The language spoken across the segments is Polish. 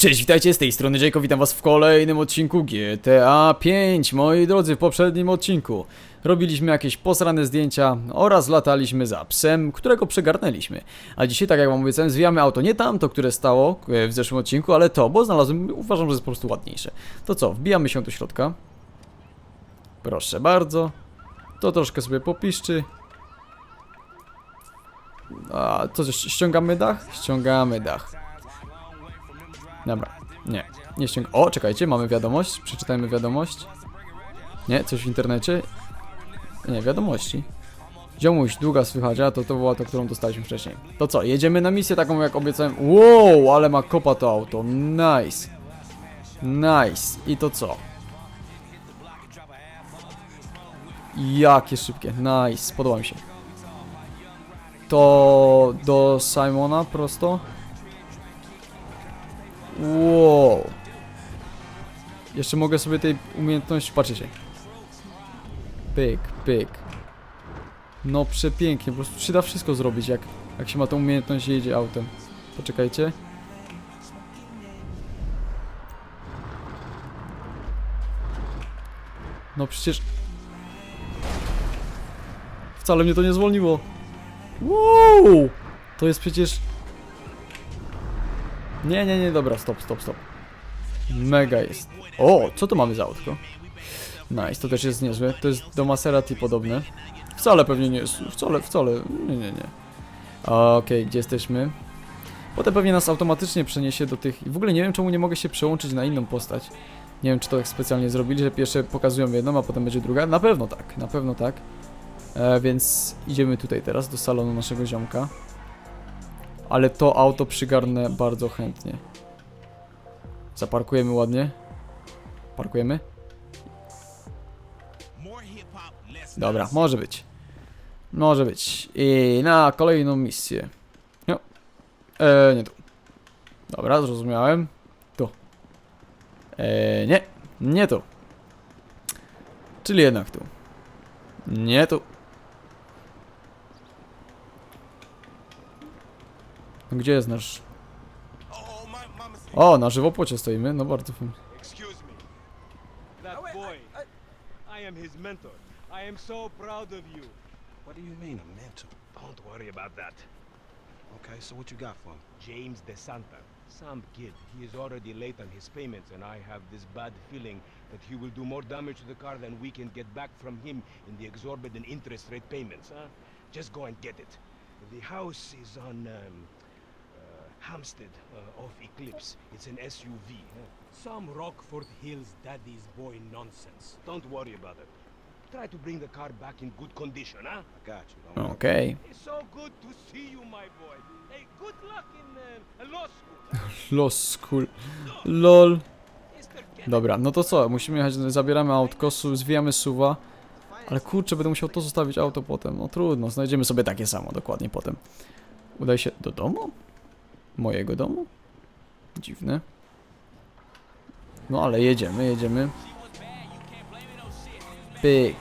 Cześć, witajcie z tej strony Jacob, witam was w kolejnym odcinku GTA 5. Moi drodzy, w poprzednim odcinku robiliśmy jakieś posrane zdjęcia oraz lataliśmy za psem, którego przegarnęliśmy. A dzisiaj, tak jak wam obiecałem, zwijamy auto nie tamto, które stało e, w zeszłym odcinku, ale to, bo znalazłem, uważam, że jest po prostu ładniejsze. To co, wbijamy się do środka. Proszę bardzo. To troszkę sobie popiszczy. A, jeszcze? ściągamy dach? Ściągamy dach. Dobra, nie, nie ściąga. O, czekajcie, mamy wiadomość. Przeczytajmy wiadomość. Nie, coś w internecie. Nie, wiadomości. Ziomuś, długa słychać, a to, to była ta, którą dostaliśmy wcześniej. To co, jedziemy na misję taką jak obiecałem. Wow, ale ma kopa to auto. Nice. Nice. I to co? Jakie szybkie. Nice, podoba mi się. To do Simona prosto. Wow. Jeszcze mogę sobie tej umiejętności, patrzcie. Pyk, pyk. No przepięknie, po prostu się da wszystko zrobić, jak, jak się ma tą umiejętność i jedzie autem. Poczekajcie. No przecież... Wcale mnie to nie zwolniło. Wow! To jest przecież... Nie, nie, nie, dobra, stop, stop, stop. Mega jest. O, co to mamy za autko? Nice, to też jest niezłe. To jest do Maserati podobne. Wcale pewnie nie jest, wcale, wcale, nie, nie, nie. Okej, gdzie jesteśmy? Potem pewnie nas automatycznie przeniesie do tych... W ogóle nie wiem, czemu nie mogę się przełączyć na inną postać. Nie wiem, czy to tak specjalnie zrobili, że pierwsze pokazują jedną, a potem będzie druga. Na pewno tak, na pewno tak. E, więc idziemy tutaj teraz do salonu naszego ziomka. Ale to auto przygarnę bardzo chętnie. Zaparkujemy ładnie. Parkujemy? Dobra, może być. Może być. I na kolejną misję. No. E, nie tu. Dobra, zrozumiałem. Tu. E, nie. Nie tu. Czyli jednak tu. Nie tu. Gdzie jest nasz... O, na żywopłocie stoimy, no bardzo fajnie. Excuse me. That boy. I am his mentor. I am so proud of you. What do you mean, a mentor? Don't worry about that. Okay, so what you got for him? James DeSanta. Some kid. He is already late on his payments, and I have this bad feeling that he will do more damage to the car than we can get back from him in the exorbitant interest rate payments, huh? Just go and get it. The house is on um, Hampstead, uh, off Eclipse. It's an SUV. Some Rockford Hills daddy's boy nonsense. Don't worry about it. Try to bring the car back in good condition, huh? I got you. Don't worry. Okej. It's so good to see you, my boy. Hey, good luck in uh, law school. Los school. LOL. Dobra, no to co? Musimy jechać, zabieramy autko, su- zwijamy suwa. Ale kurczę, będę musiał to zostawić auto potem. No trudno, znajdziemy sobie takie samo dokładnie potem. Udaj się do domu? Mojego domu? Dziwne. No ale jedziemy, jedziemy. Pyk.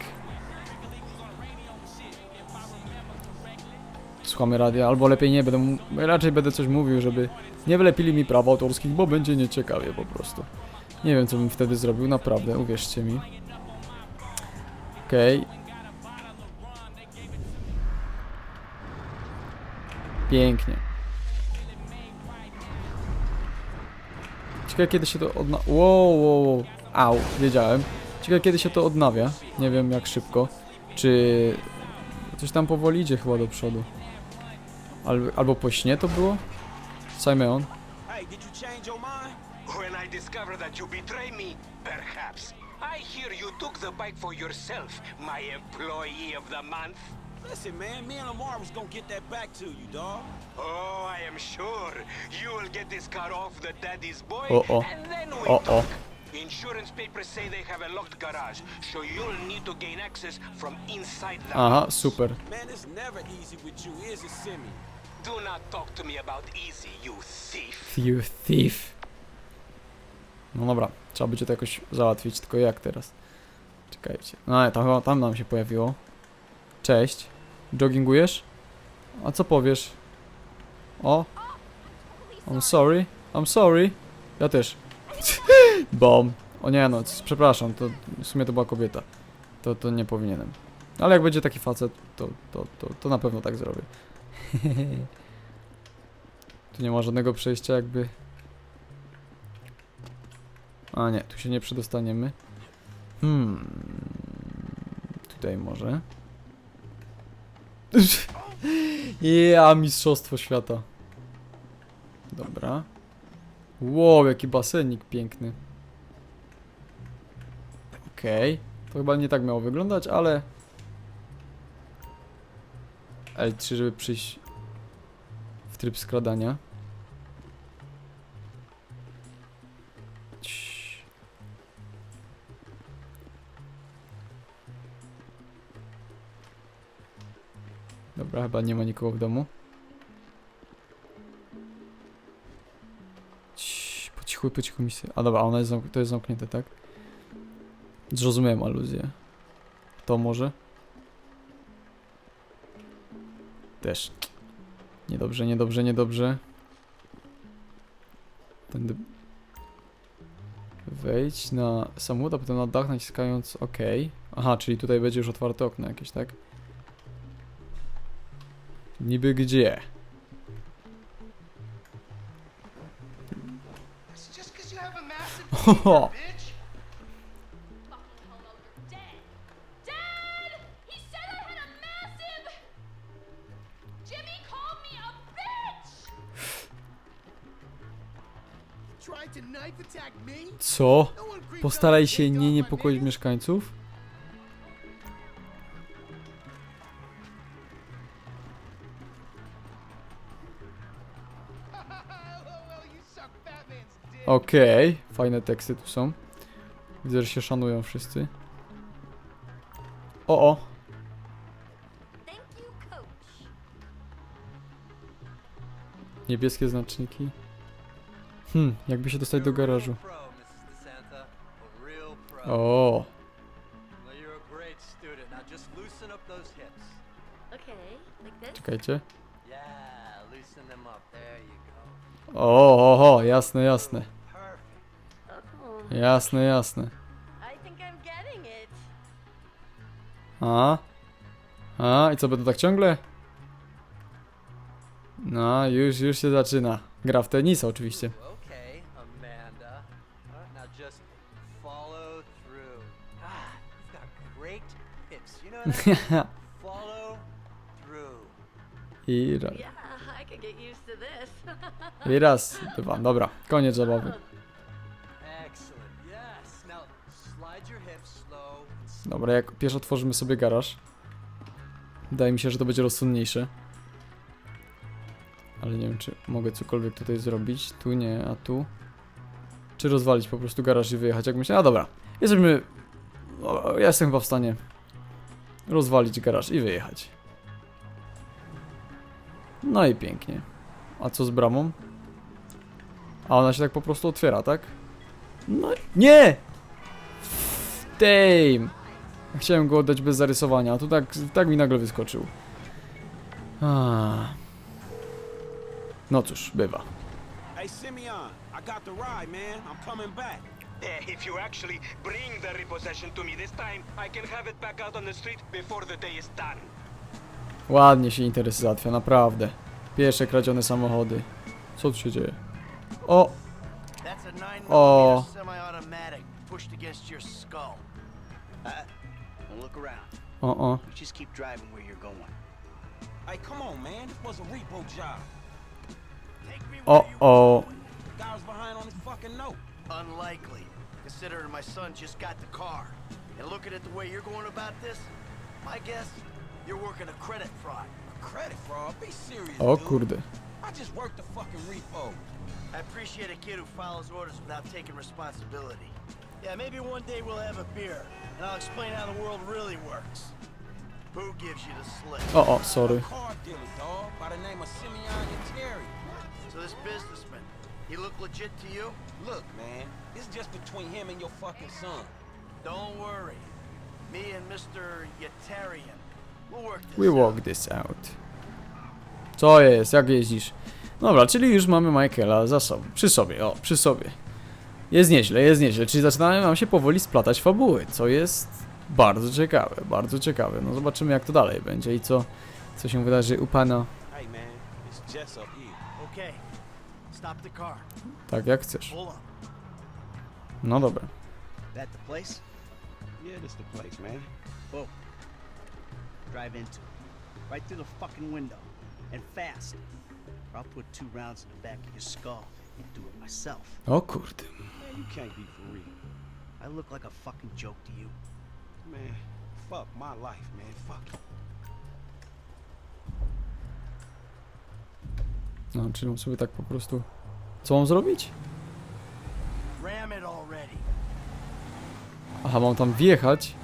Słuchamy radia, albo lepiej nie, będę raczej będę coś mówił, żeby nie wlepili mi praw autorskich, bo będzie nieciekawie po prostu. Nie wiem, co bym wtedy zrobił, naprawdę, uwierzcie mi. Okej. Pięknie. Ciekawe, kiedy się to odna... Wow, wow, wow. Au, wiedziałem. Ciekawe, kiedy się to odnawia. Nie wiem, jak szybko. Czy... Coś tam powoli idzie chyba do przodu. Albo, albo po śnie to było? Simeon. Hey, did you change your mind? When I discover that you betray me, perhaps. I hear you took the bike for yourself, my employee of the month. Listen, man, me and Lamar was gonna get that back to you, dog. Oh, I am sure you will get this car off the daddy's boy, Uh-oh. and then we Uh-oh. talk. Insurance papers say they have a locked garage, so you'll need to gain access from inside the Aha, house. super. Man, it's never easy with you, is it, Simi? Do not talk to me about easy, you thief. You thief. No dobra, trzeba będzie to jakoś załatwić, tylko jak teraz? Czekajcie. No ale tam, chyba- tam nam się pojawiło. Cześć. Joggingujesz? A co powiesz? O. I'm sorry. I'm sorry. Ja też. Bom. O nie no, przepraszam, to w sumie to była kobieta. To, to nie powinienem. Ale jak będzie taki facet, to, to, to, to na pewno tak zrobię. tu nie ma żadnego przejścia jakby... A nie, tu się nie przedostaniemy. Hmm. Tutaj może. Ja, mistrzostwo świata. Dobra. Wow, jaki basenik piękny. Okej. To chyba nie tak miało wyglądać, ale... L3, żeby przyjść w tryb skradania. Dobra, chyba nie ma nikogo w domu. Ciii, Po cichu, po cichu misja. A dobra, ona jest to jest zamknięte, tak? Zrozumiałem aluzję. To może? Też. Niedobrze, niedobrze, niedobrze. Tędy... Wejdź na samochód, a potem na dach naciskając OK. Aha, czyli tutaj będzie już otwarte okno jakieś, tak? Niby gdzie? It's just 'cause you have a massive Ho, bitch. Fucking homo, you're dead. Dad! He said I had a massive. Jimmy called me a bitch! Tried to knife attack me? Co? No Postaraj się nie niepokoić mieszkańców. Okej, fajne teksty tu są. Widzę, że się szanują wszyscy. O, o, niebieskie znaczniki. Hmm, jakby się dostać do garażu. O. Okay, czekajcie. Go. O, oho, jasne, jasne. Jasne, jasne. A? A, i co, będą tak ciągle? No, już, już się zaczyna. Gra w tenisa oczywiście. Ah. I raz, i raz, dwa, dobra, koniec zabawy. Dobra, jak pierwszy otworzymy sobie garaż. Wydaje mi się, że to będzie rozsądniejsze. Ale nie wiem, czy mogę cokolwiek tutaj zrobić. Tu nie, a tu. Czy rozwalić po prostu garaż i wyjechać, jak myślę. A dobra, jesteśmy... Ja jestem chyba w stanie rozwalić garaż i wyjechać. No i pięknie. A co z bramą? A ona się tak po prostu otwiera, tak? No nie! Damn! Chciałem go oddać bez zarysowania, a tu tak, tak mi nagle wyskoczył. Ah. No cóż, bywa. Hey, Simeon, I got the ride, man. I'm coming back. Eh, If you actually bring the repossession to me this time, I can have it back out on the street before the day is done. Ładnie się interesy załatwia, naprawdę. Pierwsze kradzione samochody. Co tu się dzieje? O! That's now look around. O, o. You just keep driving where you're going. Hey, come on, man. This was a repo job. Take me O, where you o. The guy was behind on his fucking note. Unlikely, considering my son just got the car. And looking at the way you're going about this, my guess, you're working a credit fraud. A credit fraud? Be serious, O dude. kurde. I just worked the fucking repo. I appreciate a kid who follows orders without taking responsibility. Yeah, maybe one day we'll have a beer, and I'll explain how the world really works. Who gives you the slip? O, o, sorry. Car dealer, dog, by the name of Simeon Terry. So this businessman, he look legit to you? Look, man, it's just between him and your fucking son. Don't worry. Me and Mr. Yetarian, we'll work this We out. walk this out. Co jest? Jak jeździsz? Dobra, czyli już mamy Michaela za sobą. Przy sobie, o, przy sobie. Jest nieźle, jest nieźle, czyli zaczynają nam się powoli splatać fabuły, co jest bardzo ciekawe, bardzo ciekawe. No zobaczymy jak to dalej będzie i co, co się wydarzy u pana, Hey, man, it's Jess up here. Okay. Stop the car. tak jak chcesz. No dobra. That the place? Yeah, this the place, man. Boom. Drive into. Right through the fucking window. And fast. Or I'll put two rounds in the back of your skull and do it myself. O kurde. Man, you can't be for real. I look like a fucking joke to you. Man, fuck my life, man. Fuck. No, czyli mam sobie tak po prostu... Co mam zrobić? Ram it already. Aha, mam tam wjechać.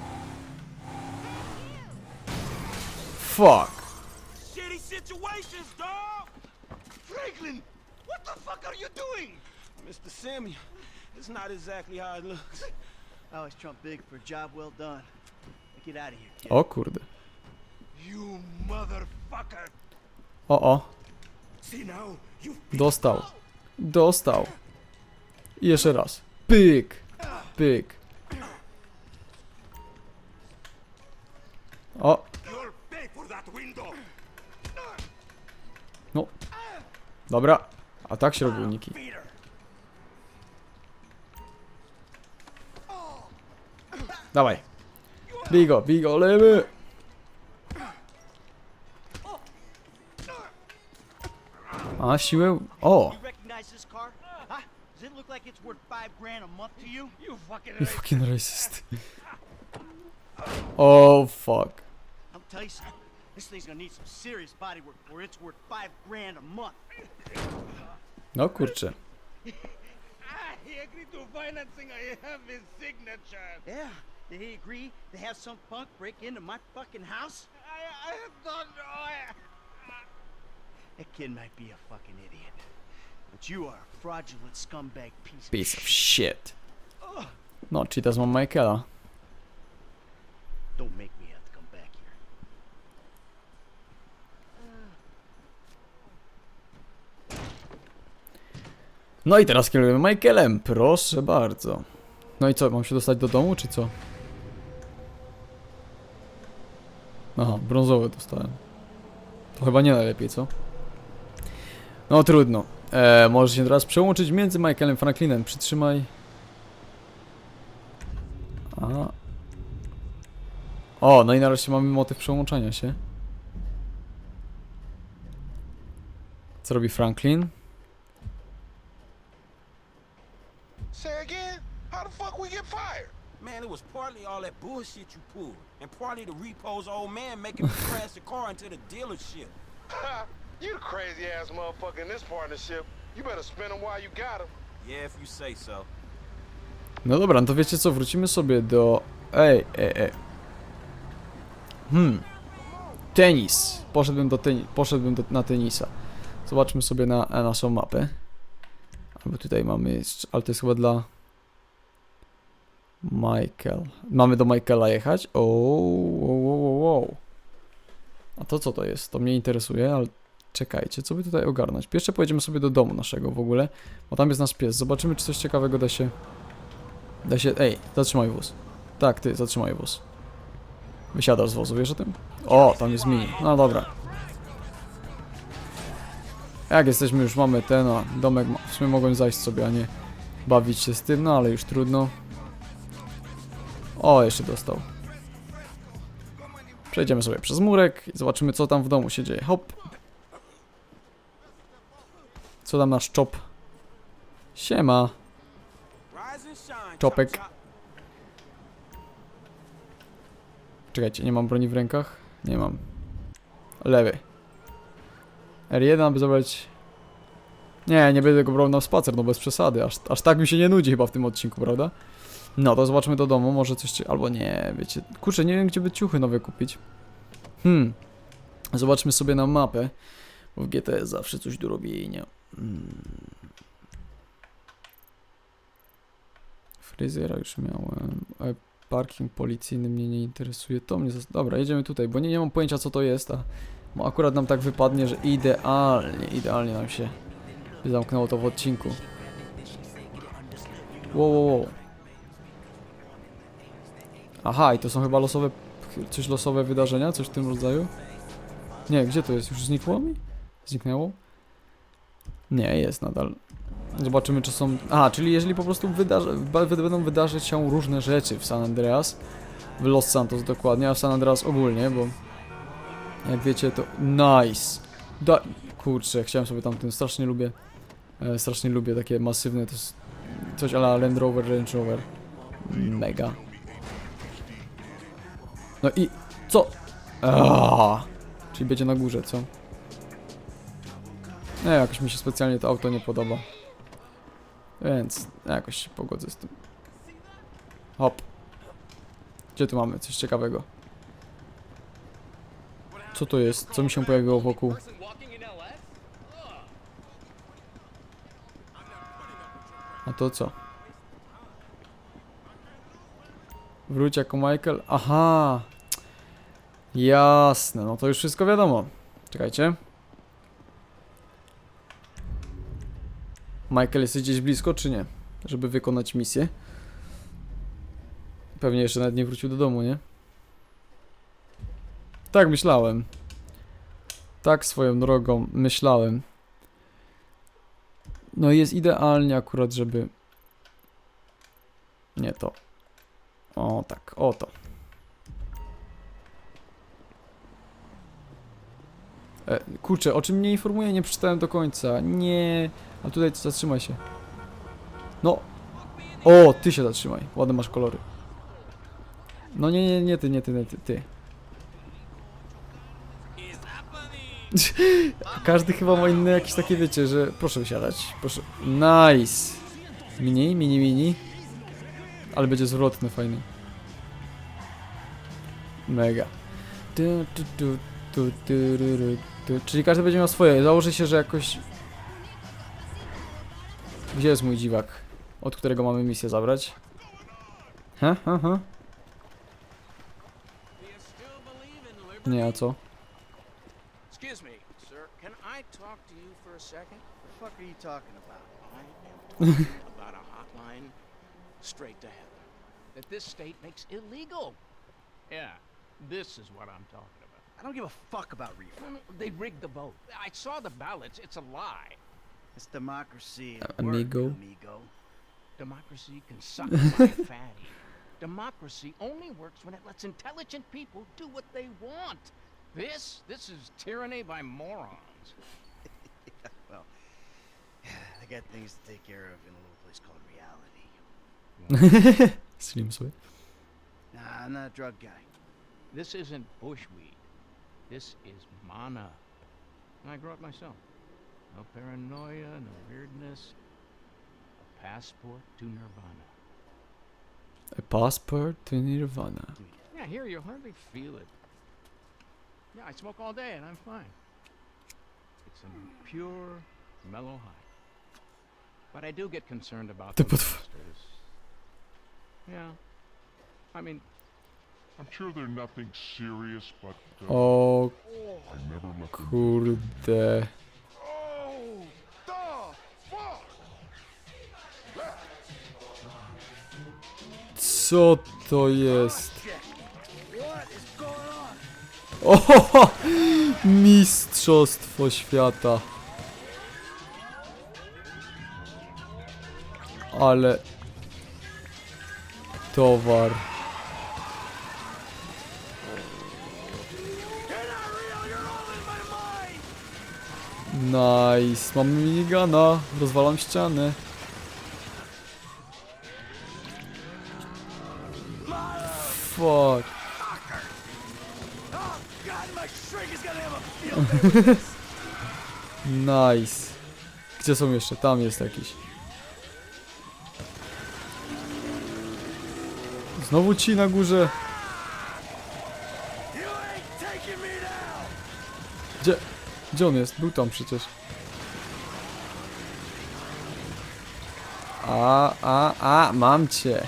Fuck. Shitty situations, dog! Franklin, what the fuck are you doing? Mr. Samuel, it's not exactly how it looks. I always trump big for a job well done. Now Get out of here, kid. O kurde. You motherfucker! O, o. See now, you Dostał. Dostał. I jeszcze raz. Pyk. Pyk. O, no. Dobra. A tak się robi uniki. Dawaj. Bigo, bigo, lewy. A, siłę... O! You fucking racist. Oh, fuck. I'll tell you something. This thing's gonna need some serious body work or it's worth five grand a month. No kurczę. He agreed to financing. I have his signature. Yeah. Did he agree to have some punk break into my fucking house? I, I don't know. I, That kid might be a fucking idiot. But you are a fraudulent scumbag piece, Piece of of shit. No, cheata z mam Michaela. Don't make me No i teraz kierujemy Michaelem, proszę bardzo. No i co, mam się dostać do domu, czy co? Aha, brązowy dostałem. To chyba nie najlepiej, co? No trudno. E, możesz się teraz przełączyć między Michaelem Franklinem. Przytrzymaj. A. O, no i nareszcie mamy motyw przełączania się. Co robi Franklin? Say again? How the fuck we get fired? Man, it was partly all that bullshit you pulled, and partly the repo's old man making me crash the car into the dealership. you the crazy ass motherfucker in this partnership. You better spin them while you got them. Yeah, if you say so. No dobra, no to wiecie co, wrócimy sobie do... Ej, ej, ej. Hmm. Tenis. Poszedłbym do teni... Poszedłbym do... na tenisa. Zobaczmy sobie na, na naszą mapę. Albo tutaj mamy... Ale to jest chyba dla... Michael. Mamy do Michaela jechać? O, o, o, o, A to co to jest? To mnie interesuje, ale czekajcie, co by tutaj ogarnąć? Pierwsze pojedziemy sobie do domu naszego w ogóle, bo tam jest nasz pies. Zobaczymy, czy coś ciekawego da się Da się... Ej, zatrzymaj wóz. Tak, ty, zatrzymaj wóz. Wysiadasz z wozu, wiesz o tym? O, tam jest mini. No dobra. Jak jesteśmy, już mamy ten, no, domek, w sumie mogłem zajść sobie, a nie bawić się z tym, no ale już trudno. O, jeszcze dostał. Przejdziemy sobie przez murek i zobaczymy, co tam w domu się dzieje. Hop. Co tam nasz czop? Siema. Czopek. Czekajcie, nie mam broni w rękach? Nie mam. Lewy. R1, aby zabrać... Nie, nie będę go brał na spacer, no bez przesady. Aż, aż tak mi się nie nudzi chyba w tym odcinku, prawda? No, to zobaczmy do domu, może coś... Albo nie, wiecie... Kurczę, nie wiem, gdzie by ciuchy nowe kupić. Hmm. Zobaczmy sobie na mapę. Bo w GTS zawsze coś do robienia. Hmm. Fryzjera już miałem. E, parking policyjny mnie nie interesuje. To mnie. Dobra, jedziemy tutaj, bo nie, nie mam pojęcia co to jest, a bo akurat nam tak wypadnie, że idealnie, idealnie nam się zamknęło to w odcinku. Wow, wow, wow. Aha, i to są chyba losowe, coś losowe wydarzenia, coś w tym rodzaju? Nie, gdzie to jest? Już znikło mi? Zniknęło? Nie, jest nadal. Zobaczymy, czy są... Aha, czyli jeżeli po prostu wydarzy... będą wydarzyć się różne rzeczy w San Andreas, w Los Santos dokładnie, a w San Andreas ogólnie, bo jak wiecie to... Nice! Da... Kurczę, chciałem sobie tamten, strasznie lubię, e, strasznie lubię takie masywne, to jest coś ala Land Rover, Range Rover. Mega. No i co? Aaaa. Czyli będzie na górze, co? Nie, jakoś mi się specjalnie to auto nie podoba. Więc jakoś się pogodzę z tym. Hop. Gdzie tu mamy? Coś ciekawego. Co to jest? Co mi się pojawiło wokół? A to co? Wróć jako Michael. Aha! Jasne, no to już wszystko wiadomo. Czekajcie. Michael, jesteś gdzieś blisko, czy nie? Żeby wykonać misję. Pewnie jeszcze nawet nie wrócił do domu, nie? Tak myślałem. Tak swoją drogą myślałem. No jest idealnie akurat, żeby... Nie to. O tak, o to. E, kurczę, o czym mnie informuje, nie przeczytałem do końca. Nie. A tutaj zatrzymaj się. No. O, ty się zatrzymaj. Ładne masz kolory. No nie, nie, nie ty, nie ty, nie ty, ty. Każdy chyba ma inne jakieś takie, wiecie, że proszę wysiadać, proszę. Nice. Mini, mini, mini. Ale będzie zwrotny, fajny. Mega. Tu, tu, tu, tu, tu, ru, ru, tu. Czyli każdy będzie miał swoje. Założę się, że jakoś... Gdzie jest mój dziwak? Od którego mamy misję zabrać? Ha, ha, ha. Nie, a co? Straight to heaven that this state makes illegal. Yeah, this is what I'm talking. I don't give a fuck about reefer. No, no, They rigged the vote. I saw the ballots. It's a lie. It's democracy. at Uh, work, amigo. amigo. Democracy can suck my fatty. Democracy only works when it lets intelligent people do what they want. This, this is tyranny by morons. well, I got things to take care of in a little place called reality. Slim sobie. Nah, I'm not a drug guy. This isn't bush bushweed. This is mana. And I grow up myself. No paranoia, no weirdness. A passport to nirvana. A passport to Nirvana. Yeah, here you hardly feel it. Yeah, I smoke all day and I'm fine. It's a pure, mellow high. But I do get concerned about the monsters. Yeah. I mean, O let them kurde. Co to jest? O, mistrzostwo świata. Ale towar. Nice, mamy minigana, rozwalam ściany. Fuck. nice. Gdzie są jeszcze? Tam jest jakiś. Znowu ci na górze. Gdzie on jest? Był tam przecież. A, a, a, mam cię.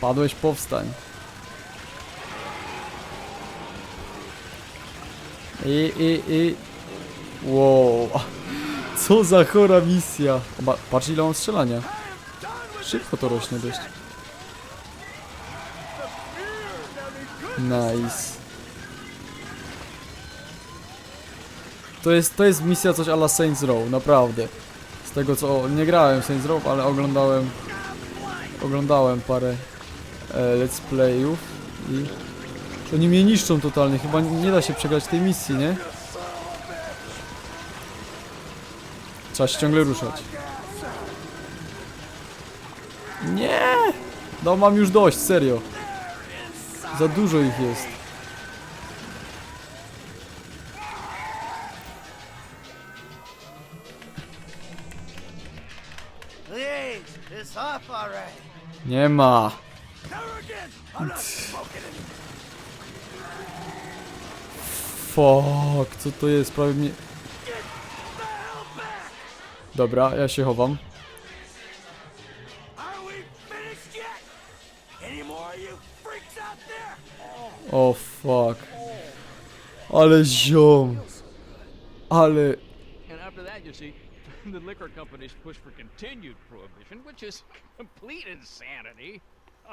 Padłeś, powstań. I, i, i. Wow. Co za chora misja. Ba patrz ile on strzelania. Szybko to rośnie dość. Nice. To jest, to jest misja coś ala Saints Row, naprawdę. Z tego co, nie grałem Saints Row, ale oglądałem oglądałem parę e, let's playów i oni mnie niszczą totalnie, chyba nie da się przegrać tej misji, nie? Trzeba się ciągle ruszać. Nie! No mam już dość, serio. Za dużo ich jest. Nie ma. Fuck, co to jest? Prawie mnie... Dobra, ja się chowam. O fuck. Ale ziom. Ale... the liquor companies push for continued prohibition, which is complete insanity.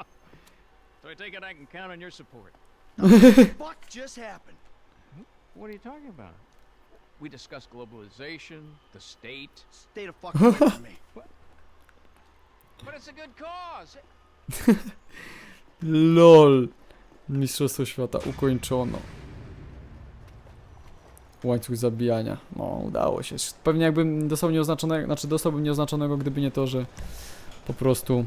so I take it I can count on your support. Fuck just happened. What are you talking about? We discussed globalization, the state, State of fuck away from me. but it's a good cause. LOL. Mistrzostwo świata ukończono. Łańcuch zabijania. No, udało się. Pewnie jakbym dostał nieoznaczonego, znaczy dostałbym nieoznaczonego, gdyby nie to, że po prostu...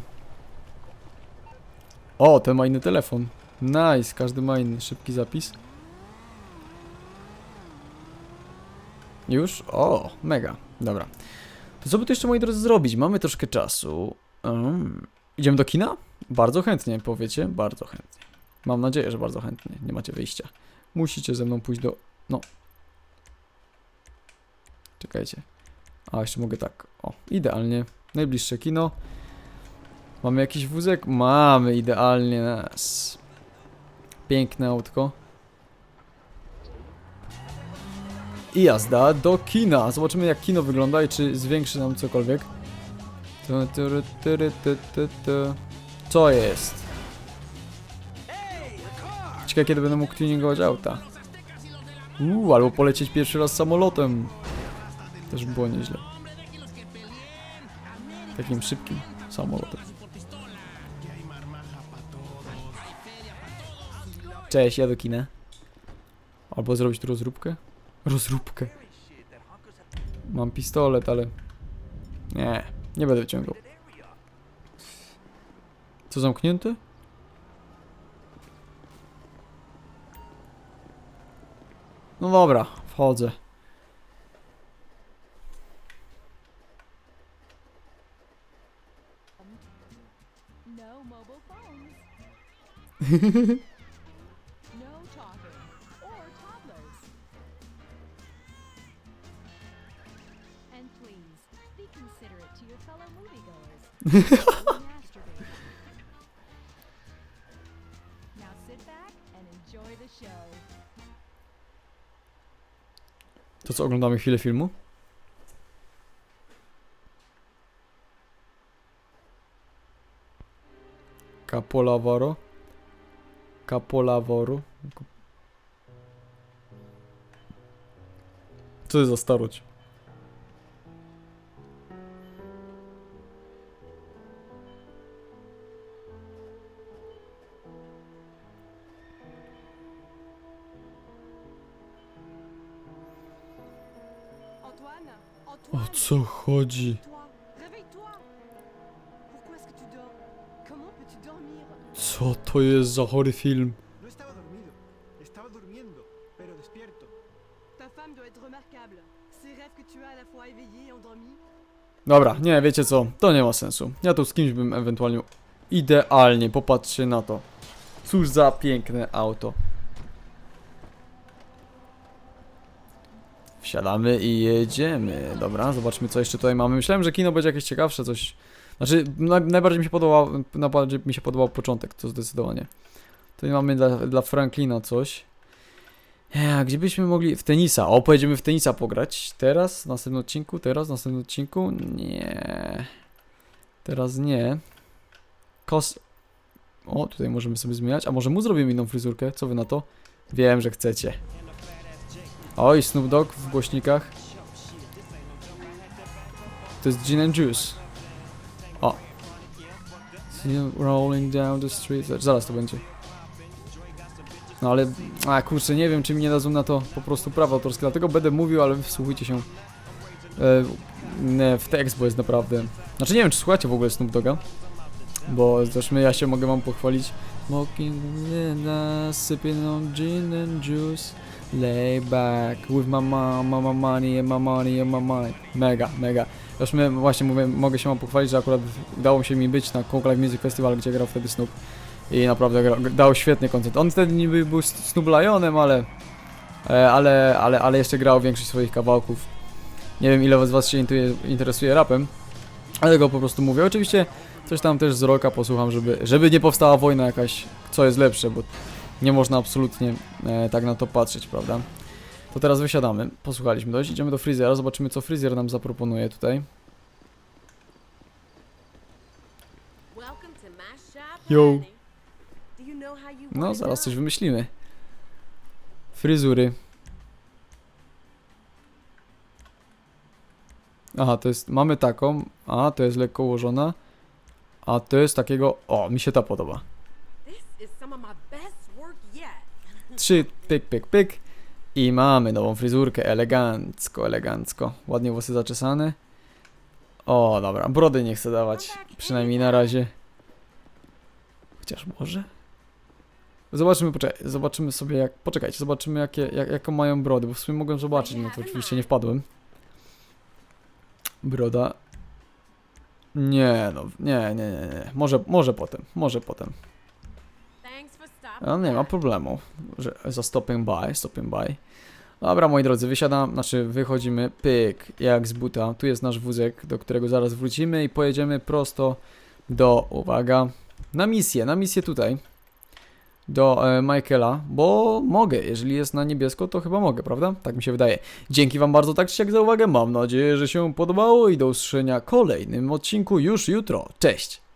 O, ten ma inny telefon. Nice, każdy ma inny. Szybki zapis. Już? O, mega. Dobra. To co by tu jeszcze, moi drodzy, zrobić? Mamy troszkę czasu. Um, idziemy do kina? Bardzo chętnie, powiecie? Bardzo chętnie. Mam nadzieję, że bardzo chętnie. Nie macie wyjścia. Musicie ze mną pójść do... No. Czekajcie. A, jeszcze mogę tak. O, idealnie. Najbliższe kino. Mamy jakiś wózek? Mamy, idealnie nas. Piękne autko. I jazda do kina. Zobaczymy jak kino wygląda i czy zwiększy nam cokolwiek. Co jest? Ciekawe kiedy będę mógł tuningować auta. Uuu, albo polecieć pierwszy raz samolotem. Też by było nieźle. Takim szybkim samolotem. Cześć, ja do kina. Albo zrobić tu rozróbkę? Rozróbkę. Mam pistolet, ale... Nie, nie będę wyciągał. Co zamknięte? No dobra, wchodzę. No mobile phones. no talking. Or toddlers. And please, be considerate to your fellow moviegoers. Don't. Now sit back and enjoy the show. To co, oglądamy chwilę filmu? Capolavoro. Capolavoro. Co jest za starość? O co chodzi? Co to jest za chory film? No. Dobra, nie, wiecie co? To nie ma sensu. Ja tu z kimś bym ewentualnie... Idealnie, popatrzcie na to. Cóż za piękne auto. Wsiadamy i jedziemy. Dobra, zobaczmy co jeszcze tutaj mamy. Myślałem, że kino będzie jakieś ciekawsze, coś... Znaczy, naj, najbardziej mi się podobał, najbardziej mi się podobał początek, to zdecydowanie. Tutaj mamy dla, dla Franklina coś. Ja, gdzie byśmy mogli... W tenisa. O, pojedziemy w tenisa pograć. Teraz? W następnym odcinku? Teraz? W następnym odcinku? Nie. Teraz nie. Kos... O, tutaj możemy sobie zmieniać. A może mu zrobimy inną fryzurkę? Co wy na to? Wiem, że chcecie. Oj, Snoop Dogg w głośnikach. To jest Gin and Juice. O. Rolling down the street. Zaraz to będzie. No ale, a kurczę, nie wiem, czy mi nie dadzą na to po prostu prawa autorskie, dlatego będę mówił, ale wsłuchujcie się e, w tekst, bo jest naprawdę... Znaczy nie wiem, czy słuchacie w ogóle Snoop Dogga, bo zresztą ja się mogę wam pochwalić. Smoking Linda, sipping on gin and juice, lay back with my mom, my money and my money and my money. Mega, mega. Zresztą właśnie mówię, mogę się pochwalić, że akurat udało się mi być na Coke Live Music Festival, gdzie grał wtedy Snoop. I naprawdę gra, dał świetny koncert. On wtedy niby był Snoop Lionem, ale, e, ale, ale, ale jeszcze grał większość swoich kawałków. Nie wiem ile z was się interesuje rapem, ale go po prostu mówię. Oczywiście coś tam też z roka posłucham, żeby, żeby nie powstała wojna jakaś, co jest lepsze, bo nie można absolutnie e, tak na to patrzeć, prawda? To teraz wysiadamy, posłuchaliśmy dość, idziemy do fryzjera, zobaczymy co fryzjer nam zaproponuje tutaj. Yo. No, zaraz coś wymyślimy. Fryzury. Aha, to jest, mamy taką, a to jest lekko ułożona, a to jest takiego, o, mi się ta podoba. Trzy, pyk, pyk, pyk i mamy nową fryzurkę, elegancko, elegancko. Ładnie włosy zaczesane. O, dobra, brody nie chcę dawać, przynajmniej na razie. Chociaż może? Zobaczymy, poczekaj, zobaczymy sobie jak, poczekajcie, zobaczymy jakie, jak, jaką mają brody, bo w sumie mogłem zobaczyć, no to oczywiście nie wpadłem. Broda. Nie, no, nie, nie, nie, nie, może, może potem, może potem. No nie ma problemu, że za stopping by, stopping by. Dobra, moi drodzy, wysiadam, znaczy wychodzimy, pyk, jak z buta. Tu jest nasz wózek, do którego zaraz wrócimy i pojedziemy prosto do, uwaga, na misję, na misję tutaj. Do e, Michaela, bo mogę, jeżeli jest na niebiesko, to chyba mogę, prawda? Tak mi się wydaje. Dzięki wam bardzo tak czy siak za uwagę, mam nadzieję, że się podobało i do usłyszenia kolejnym odcinku już jutro. Cześć!